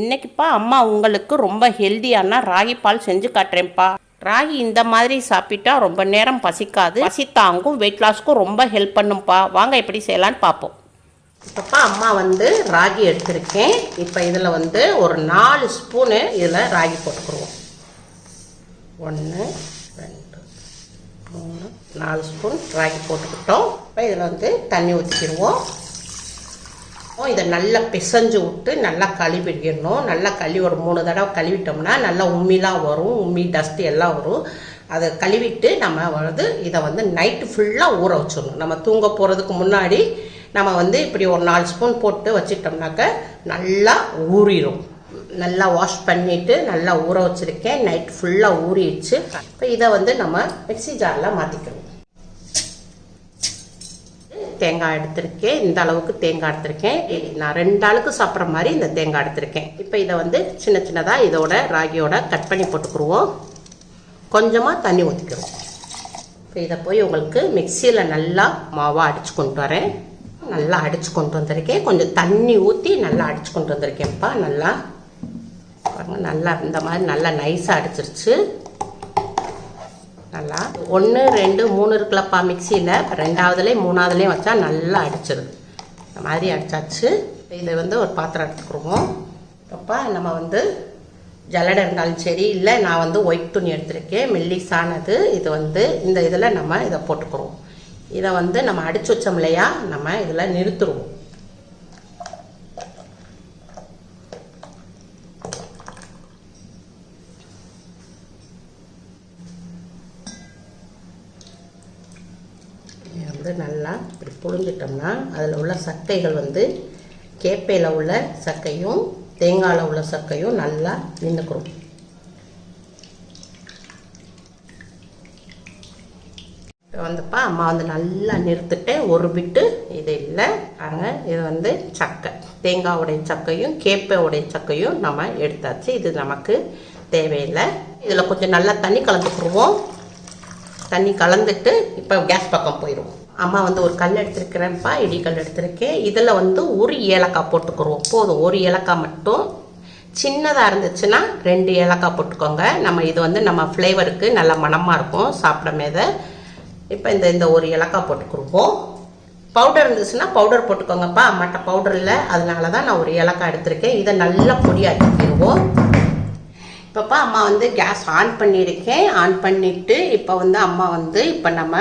இன்னைக்குப்பா அம்மா உங்களுக்கு ரொம்ப ஹெல்தியான ராகி பால் செஞ்சு காட்டுறேன்ப்பா. ராகி இந்த மாதிரி சாப்பிட்டா ரொம்ப நேரம் பசிக்காது. பசி தாங்கும் வெயிட் லாஸ்க்கும் ரொம்ப ஹெல்ப் பண்ணும்ப்பா வாங்க எப்படி செய்யலான்னு பார்ப்போம் இப்போப்பா அம்மா வந்து ராகி எடுத்திருக்கேன். இப்போ இதில் வந்து ஒரு நாலு ஸ்பூனு இதில் ராகி போட்டுக்குருவோம். ஒன்று ரெண்டு மூணு நாலு ஸ்பூன் ராகி போட்டுக்கிட்டோம். இப்போ இதில் வந்து தண்ணி ஊற்றிக்கிடுவோம் இதை நல்லா பிசைஞ்சு விட்டு நல்லா கழுவிடணும். நல்லா கழுவி ஒரு மூணு தடவை கழுவிட்டோம்னா நல்லா உம்மிலாம் வரும். உம்மி டஸ்ட் எல்லாம் வரும். அதை கழுவிட்டு நம்ம வந்து இதை வந்து நைட்டு ஃபுல்லாக ஊற வச்சிடணும். நம்ம தூங்க போகிறதுக்கு முன்னாடி நம்ம வந்து இப்படி ஒரு நாலு ஸ்பூன் போட்டு வச்சுட்டோம்னாக்க நல்லா ஊறிடும் நல்லா வாஷ் பண்ணிட்டு நல்லா ஊற வச்சிருக்கேன். நைட் ஃபுல்லாக ஊறிடுச்சு. இப்போ இதை வந்து நம்ம மிக்ஸி ஜாரில் மாற்றிக்கணும் தேங்காய் எடுத்திருக்கேன். இந்த அளவுக்கு தேங்காய் எடுத்திருக்கேன். நான் ரெண்டு ஆளுக்கு சாப்பிட்ற மாதிரி இந்த தேங்காய் எடுத்திருக்கேன். இப்போ இதை வந்து சின்ன சின்னதாக இதோட ராகியோட கட் பண்ணி போட்டுக்குருவோம். கொஞ்சமாக தண்ணி ஊற்றிக்கிறோம் இப்போ இதை போய் உங்களுக்கு மிக்சியில் நல்லா மாவாக அடித்து கொண்டு வரேன். நல்லா அடித்து கொண்டு வந்திருக்கேன். கொஞ்சம் தண்ணி ஊற்றி நல்லா அடித்து கொண்டு வந்திருக்கேன்ப்பா. நல்லா நல்லா இந்த மாதிரி நல்லா நைஸாக அடிச்சிருச்சு. நல்லா. ஒன்று ரெண்டு மூணு இருக்குல்லப்பா மிக்சியில். ரெண்டாவதுலேயும் மூணாவதுலேயும் வச்சா நல்லா அடிச்சிருது இந்த மாதிரி அடித்தாச்சு இதை வந்து ஒரு பாத்திரம் எடுத்துக்கிடுவோம் அப்பா நம்ம வந்து ஜல்லடை இருந்தாலும் சரி இல்லை நான் வந்து ஒயிட் துணி எடுத்திருக்கேன் மெல்லிஸானது இது வந்து இந்த இதில் நம்ம இதை போட்டுக்கிறோம் இதை வந்து நம்ம அடிச்சு வச்சோம் இல்லையா நம்ம இதில் நிறுத்துருவோம் இதை வந்து நல்லா இப்படி புழிஞ்சிட்டோம்னா அதில் உள்ள சக்கைகள் வந்து கேப்பையில் உள்ள சக்கையும் தேங்காயில் உள்ள சக்கையும் நல்லா நின்றுக்கிறோம் இப்போ வந்துப்பா அம்மா வந்து நல்லா நிறுத்திட்டு ஒரு பிட்டு இது இல்லை பாருங்க இது வந்து சக்கை. தேங்காவுடைய சக்கையும் கேப்பையுடைய சக்கையும் நம்ம எடுத்தாச்சு. இது நமக்கு தேவையில்லை. இதில் கொஞ்சம் நல்லா தண்ணி கலந்துக்குருவோம் தண்ணி கலந்துட்டு இப்போ கேஸ் பக்கம் போயிடுவோம். அம்மா வந்து ஒரு கல் எடுத்திருக்கிறேன்ப்பா இடி கல் எடுத்திருக்கேன். இதில் வந்து ஒரு ஏலக்காய் போட்டுக்கிறோம் போதும் ஒரு ஏலக்காய் மட்டும். சின்னதாக இருந்துச்சுன்னா ரெண்டு ஏலக்காய் போட்டுக்கோங்க. நம்ம இது வந்து நம்ம ஃப்ளேவருக்கு நல்ல மணமாக இருக்கும் சாப்பிடமேத இப்போ இந்த இந்த ஒரு ஏலக்காய் போட்டுக்குருவோம். பவுடர் இருந்துச்சுன்னா பவுடர் போட்டுக்கோங்கப்பா. அம்மாட்ட பவுடர் இல்லை. அதனால தான் நான் ஒரு ஏலக்காய் எடுத்திருக்கேன். இதை நல்லா பொடியாக்கிடுவோம் இப்போப்பா அம்மா வந்து கேஸ் ஆன் பண்ணியிருக்கேன். ஆன் பண்ணிவிட்டு இப்போ வந்து அம்மா வந்து இப்போ நம்ம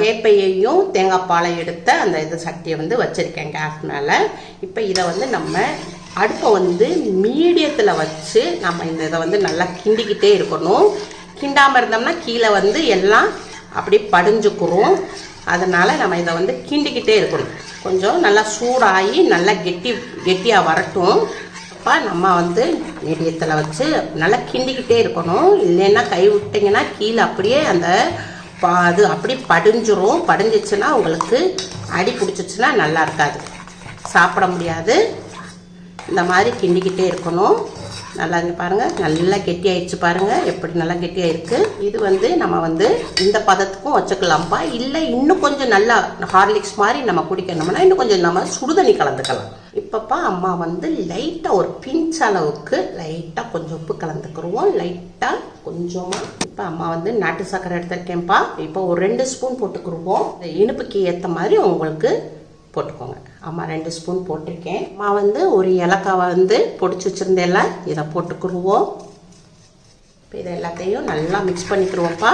வேப்பையையும் தேங்காய் பாலை எடுத்த அந்த இது சட்டியை வந்து வச்சுருக்கேன் கேஸ் மேலே. இப்போ இதை வந்து நம்ம அடுப்பை வந்து மீடியத்தில் வச்சு நம்ம இந்த இதை வந்து நல்லா கிண்டிக்கிட்டே இருக்கணும். கிண்டாமல் இருந்தோம்னா கீழே வந்து எல்லாம் அப்படி படிஞ்சுக்குறோம் அதனால் நம்ம இதை வந்து கிண்டிக்கிட்டே இருக்கணும். கொஞ்சம் நல்லா சூடாகி நல்லா கெட்டி கெட்டியாக வரட்டும். அப்போ நம்ம வந்து மீடியத்தில் வச்சு நல்லா கிண்டிக்கிட்டே இருக்கணும். இல்லைன்னா கை விட்டிங்கன்னா கீழே அப்படியே அந்த அது அப்படி படிஞ்சிரும். படிஞ்சிச்சுன்னா உங்களுக்கு அடி பிடிச்சிச்சுன்னா நல்லா இருக்காது. சாப்பிட முடியாது. இந்த மாதிரி கிண்டிக்கிட்டே இருக்கணும். நல்லா இருந்து பாருங்க. நல்லா கெட்டியாயிடுச்சு பாருங்கள் எப்படி நல்லா கெட்டியாக இருக்குது இது வந்து நம்ம வந்து இந்த பதத்துக்கும் வச்சுக்கலாம்ப்பா இல்லை இன்னும் கொஞ்சம் நல்லா ஹார்லிக்ஸ் மாதிரி நம்ம குடிக்கணும்னா இன்னும் கொஞ்சம் நம்ம சுடுதண்ணி கலந்துக்கலாம். இப்போப்பா அம்மா வந்து லைட்டாக ஒரு பிஞ்ச் அளவுக்கு லைட்டாக கொஞ்சம் உப்பு கலந்துக்கிடுவோம் லைட்டாக கொஞ்சமாக இப்போ அம்மா வந்து நாட்டு சர்க்கரை எடுத்துருக்கேன்ப்பா. இப்போ ஒரு ரெண்டு ஸ்பூன் போட்டுக்கிருவோம். இந்த இனிப்புக்கு ஏற்ற மாதிரி உங்களுக்கு போட்டுக்கோங்க. அம்மா ரெண்டு ஸ்பூன் போட்டிருக்கேன். அம்மா வந்து ஒரு ஏலக்காவை வந்து பொடிச்சு வச்சுருந்தேன்ல இதை போட்டுக்கிருவோம். இப்போ இதை எல்லாத்தையும் நல்லா மிக்ஸ் பண்ணிக்கிருவோம்ப்பா.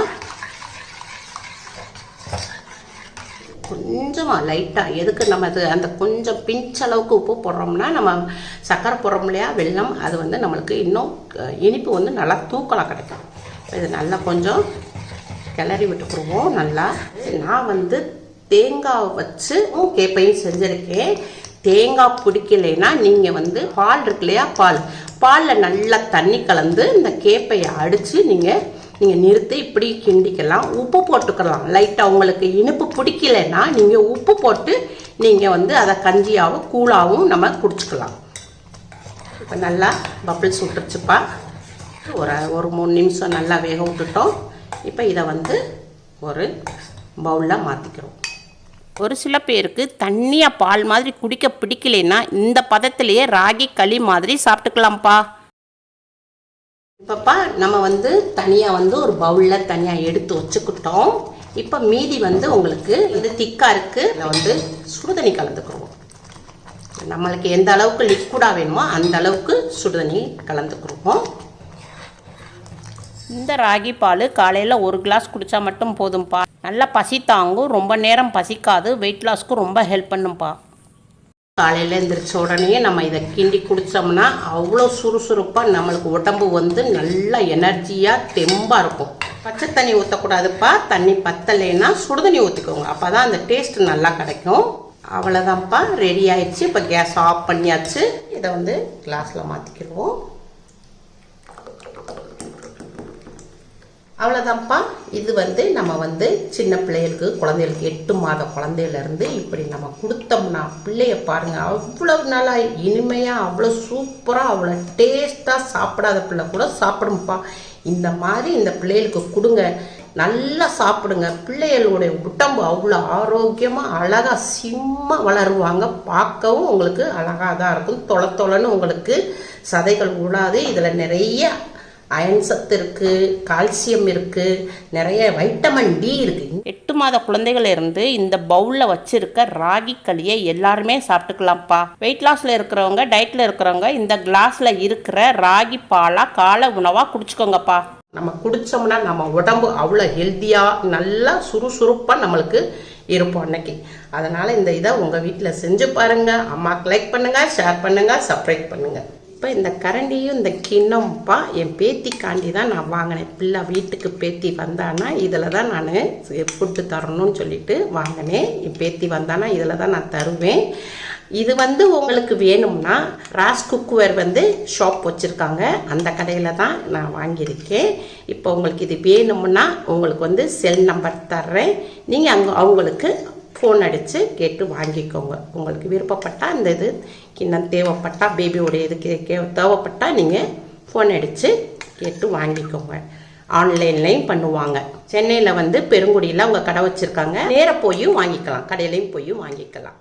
கொஞ்சமாக லைட்டாக எதுக்கு நம்ம அது அந்த கொஞ்சம் பிஞ்ச் அளவுக்கு உப்பு போடுறோம்னா நம்ம சர்க்கரை போடுறோம் இல்லையா வெல்லம் அது வந்து நம்மளுக்கு இன்னும் இனிப்பு வந்து நல்லா தூக்கலாக கிடைக்கும். இது நல்லா கொஞ்சம் கிளறி விட்டுக்குருவோம் நல்லா. நான் வந்து தேங்காய் வச்சு கேப்பையும் செஞ்சுருக்கேன். தேங்காய் பிடிக்கலைன்னா நீங்கள் வந்து பால் இருக்கு இல்லையா? பால். பாலில் நல்லா தண்ணி கலந்து இந்த கேப்பையை அடித்து நீங்கள் நீங்கள் நிறுத்தி இப்படி கிண்டிக்கலாம். உப்பு போட்டுக்கலாம். லைட்டாக உங்களுக்கு இனிப்பு பிடிக்கலைன்னா நீங்கள் உப்பு போட்டு நீங்கள் வந்து அதை கஞ்சியாகவும் கூழாகவும் நம்ம குடிச்சுக்கலாம். இப்போ நல்லா பப்பிள்ஸ் விட்டுருச்சுப்பா. ஒரு ஒரு மூணு நிமிஷம் நல்லா வேக விட்டுட்டோம். இப்போ இதை வந்து ஒரு பவுலில் மாற்றிக்கிறோம் ஒரு சில பேருக்கு தண்ணியாக பால் மாதிரி குடிக்க பிடிக்கலைன்னா இந்த பதத்திலேயே ராகி களி மாதிரி சாப்பிட்டுக்கலாம்ப்பா. இப்பப்பா நம்ம வந்து தனியாக வந்து ஒரு பவுலில் தனியாக எடுத்து வச்சுக்கிட்டோம். இப்போ மீதி வந்து உங்களுக்கு இது திக்காக இருக்குது இதில் வந்து சுடுதண்ணி கலந்துக்குருவோம். நம்மளுக்கு எந்த அளவுக்கு லிக்விடாக வேணுமோ அந்த அளவுக்கு சுடுதண்ணி கலந்துக்குருவோம். இந்த ராகி பால் காலையில் ஒரு கிளாஸ் குடித்தா மட்டும் போதும்ப்பா நல்லா பசி தாங்கும். ரொம்ப நேரம் பசிக்காது. வெயிட் லாஸ்க்கும் ரொம்ப ஹெல்ப் பண்ணும்ப்பா காலையில் எழுந்திரிச்ச உடனே நம்ம இதை கிண்டி குடித்தோம்னா அவ்வளோ சுறுசுறுப்பாக நம்மளுக்கு உடம்பு வந்து நல்லா எனர்ஜியாக தெம்பாக இருக்கும். பச்சை தண்ணி ஊற்றக்கூடாதுப்பா தண்ணி பத்தலைன்னா சுடுதண்ணி ஊற்றிக்கோங்க அப்போ தான் அந்த டேஸ்ட் நல்லா கிடைக்கும். அவ்வளோதான்ப்பா ரெடி ஆயிடுச்சு. இப்போ கேஸ் ஆஃப் பண்ணியாச்சு. இதை வந்து கிளாஸில் மாற்றிக்கிடுவோம் அவ்வளோதான்ப்பா இது வந்து நம்ம வந்து சின்ன பிள்ளைகளுக்கு குழந்தைகளுக்கு எட்டு மாத குழந்தையிலேருந்து இப்படி நம்ம கொடுத்தோம்னா பிள்ளைய பாருங்கள் அவ்வளோ நல்லா இனிமையாக அவ்வளோ சூப்பராக அவ்வளோ டேஸ்ட்டாக சாப்பிடாத பிள்ளை கூட சாப்பிடும்ப்பா இந்த மாதிரி இந்த பிள்ளைகளுக்கு கொடுங்க. நல்லா சாப்பிடுங்க. பிள்ளைகளுடைய உடம்பு அவ்வளோ ஆரோக்கியமாக அழகாக சிம்மா வளருவாங்க. பார்க்கவும் உங்களுக்கு அழகாக தான் இருக்கும். தொலை தொலைன்னு உங்களுக்கு சதைகள் உழாது இதில் நிறைய அயன் சத்து இருக்கு கால்சியம் இருக்கு நிறைய வைட்டமின் டி இருக்கு. எட்டு மாத குழந்தைகள் இருந்து இந்த பவுல்ல வச்சிருக்க ராகி களியை எல்லாருமே சாப்பிட்டுக்கலாம்ப்பா. வெயிட் லாஸ்ல இருக்கிறவங்க டயட்ல இருக்கிறவங்க இந்த கிளாஸ்ல இருக்கிற ராகி பாலா காலை உணவா குடிச்சுக்கோங்கப்பா. நம்ம குடிச்சோம்னா நம்ம உடம்பு அவ்வளோ ஹெல்த்தியா நல்லா சுறுசுறுப்பா நம்மளுக்கு இருப்போம் அன்னைக்கு. அதனால இந்த இதை உங்க வீட்டில் செஞ்சு பாருங்க. அம்மாக்கு லைக் பண்ணுங்க ஷேர் பண்ணுங்க சப்ஸ்கிரைப் பண்ணுங்க. இப்போ இந்த கரண்டியும் இந்த கிண்ணம்ப்பா என் பேத்திக்காண்டி தான் நான் வாங்கினேன். பிள்ளை வீட்டுக்கு பேத்தி வந்தானா இதில் தான் நான் ஃபுட்டு தரணும்னு சொல்லிட்டு வாங்கினேன். என் பேத்தி வந்தானா இதில் தான் நான் தருவேன். இது வந்து உங்களுக்கு வேணும்னா ராஸ் குக்குவேர் வந்து ஷாப் வச்சுருக்காங்க. அந்த கடையில் தான் நான் வாங்கியிருக்கேன். இப்போ உங்களுக்கு இது வேணும்னா உங்களுக்கு வந்து செல் நம்பர் தர்றேன். நீங்கள் அங்கே அவங்களுக்கு ஃபோன் அடித்து கேட்டு வாங்கிக்கோங்க. உங்களுக்கு விருப்பப்பட்டால் அந்த இது கிண்ணம் தேவைப்பட்டால் பேபியோடைய இதுக்கு கே தேவைப்பட்டால் நீங்கள் ஃபோன் அடித்து கேட்டு வாங்கிக்கோங்க. ஆன்லைன்லையும் பண்ணுவாங்க. சென்னையில் வந்து பெருங்குடியில் அவங்க கடை வச்சுருக்காங்க. நேராக போயும் வாங்கிக்கலாம். கடையிலையும் போய் வாங்கிக்கலாம்.